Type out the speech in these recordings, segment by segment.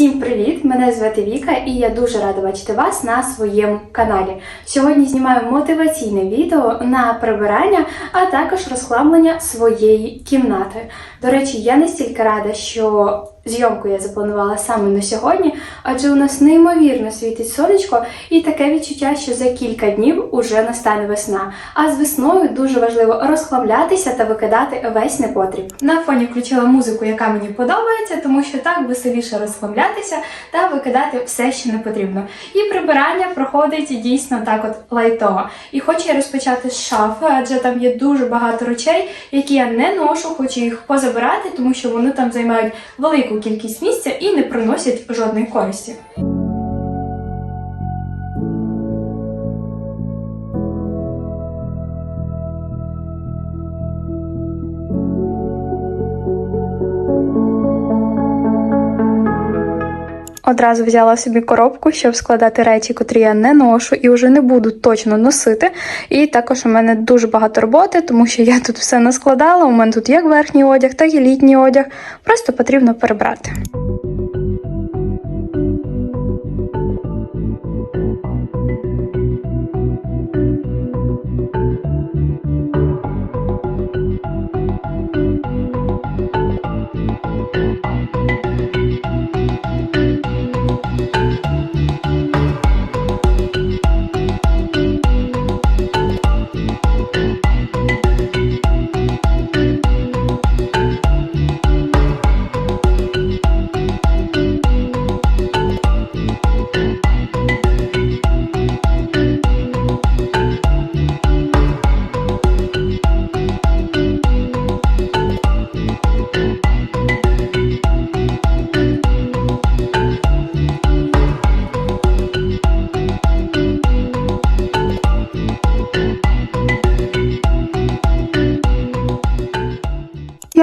Всім привіт! Мене звати Віка і я дуже рада бачити вас на своєму каналі. Сьогодні знімаю мотиваційне відео на прибирання, а також розхламлення своєї кімнати. До речі, я настільки рада, що зйомку я запланувала саме на сьогодні, адже у нас неймовірно світить сонечко, і таке відчуття, що за кілька днів уже настане весна. А з весною дуже важливо розхламлятися та викидати весь непотріб. На фоні включила музику, яка мені подобається, тому що так веселіше розхламлятися та викидати все, що не потрібно. І прибирання проходить дійсно так от лайтово. І хочу я розпочати з шафи, адже там є дуже багато речей, які я не ношу, хочу їх позабирати, тому що вони там займають велику кількість місця і не приносять жодної користі. Одразу взяла собі коробку, щоб складати речі, котрі я не ношу і вже не буду точно носити. І також у мене дуже багато роботи, тому що я тут все наскладала. У мене тут як верхній одяг, так і літній одяг. Просто потрібно перебрати.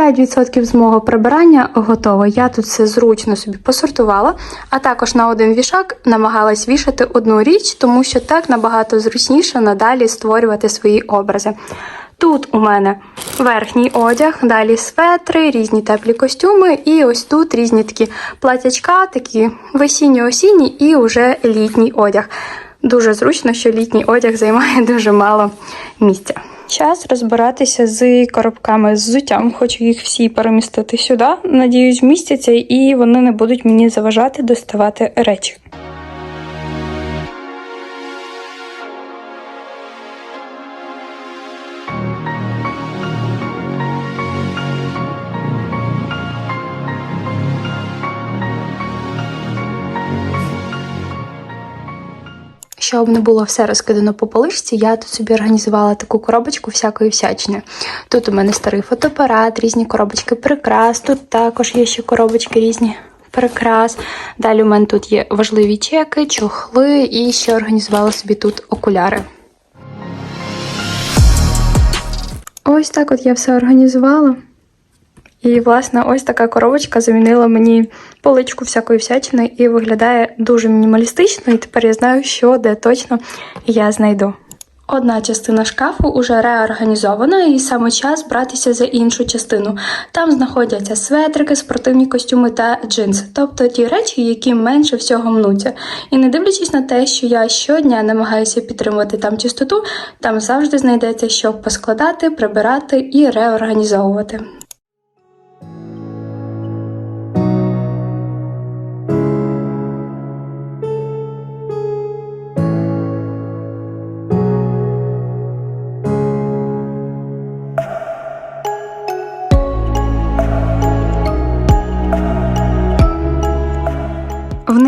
П'ять відсотків з мого прибирання готово. Я тут все зручно собі посортувала, а також на один вішак намагалась вішати одну річ, тому що так набагато зручніше надалі створювати свої образи. Тут у мене верхній одяг, далі светри, різні теплі костюми, і ось тут різні такі платячка, такі весінньо-осінні і уже літній одяг. Дуже зручно, що літній одяг займає дуже мало місця. Час розбиратися з коробками з зуттям. Хочу їх всі перемістити сюди. Надіюсь, вмістяться і вони не будуть мені заважати доставати речі. Щоб не було все розкидано по полишці, я тут собі організувала таку коробочку всякої всячини. Тут у мене старий фотоапарат, різні коробочки прикрас, тут також є ще коробочки різні прикрас. Далі у мене тут є важливі чеки, чохли і ще організувала собі тут окуляри. Ось так от я все організувала. І, власне, ось така коробочка замінила мені поличку всякої всячини і виглядає дуже мінімалістично, і тепер я знаю, що де точно я знайду. Одна частина шкафу уже реорганізована, і саме час братися за іншу частину. Там знаходяться светрики, спортивні костюми та джинси, тобто ті речі, які менше всього мнуться. І не дивлячись на те, що я щодня намагаюся підтримувати там чистоту, там завжди знайдеться, що поскладати, прибирати і реорганізовувати.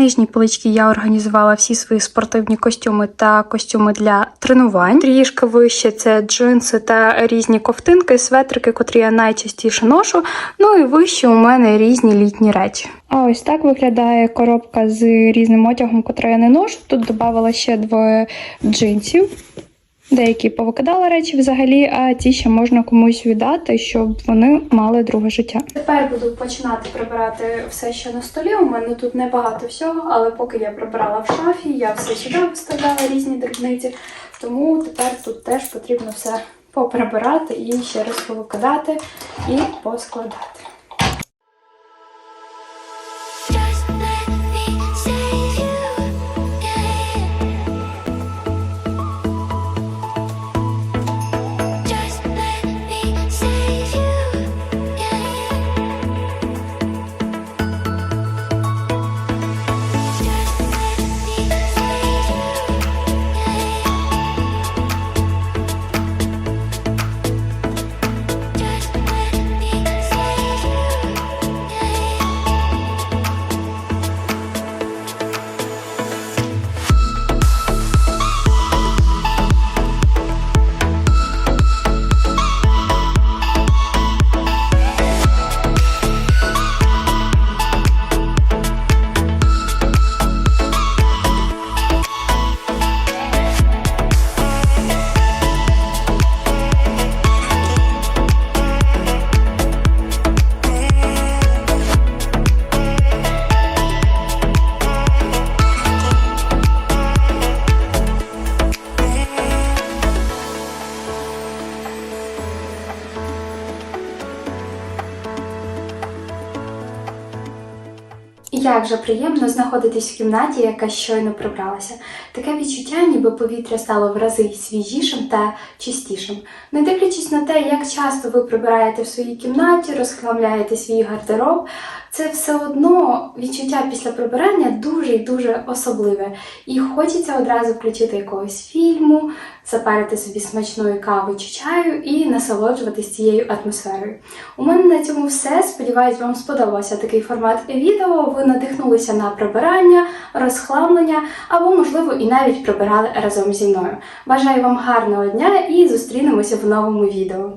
Нижній поличці я організувала всі свої спортивні костюми та костюми для тренувань. Трішки вище це джинси та різні ковтинки, светрики, котрі я найчастіше ношу. Ну і вище у мене різні літні речі. А ось так виглядає коробка з різним одягом, котрий я не ношу. Тут додавала ще двоє джинсів. Деякі повикидала речі взагалі, а ті ще можна комусь віддати, щоб вони мали друге життя. Тепер буду починати прибирати все, що на столі. У мене тут небагато всього, але поки я прибирала в шафі, я все сюди виставляла різні дрібниці. Тому тепер тут теж потрібно все поприбирати і ще раз повикидати і поскладати. Як же приємно знаходитись в кімнаті, яка щойно прибралася. Таке відчуття, ніби повітря стало в рази свіжішим та чистішим. Не дивлячись на те, як часто ви прибираєте в своїй кімнаті, розхламляєте свій гардероб, це все одно відчуття після прибирання дуже і дуже особливе. І хочеться одразу включити якогось фільму, запарити собі смачної кави чи чаю і насолоджуватись цією атмосферою. У мене на цьому все. Сподіваюсь, вам сподобався такий формат відео. Ви надихнулися на прибирання, розхламлення або, можливо, і навіть прибирали разом зі мною. Бажаю вам гарного дня і зустрінемося в новому відео.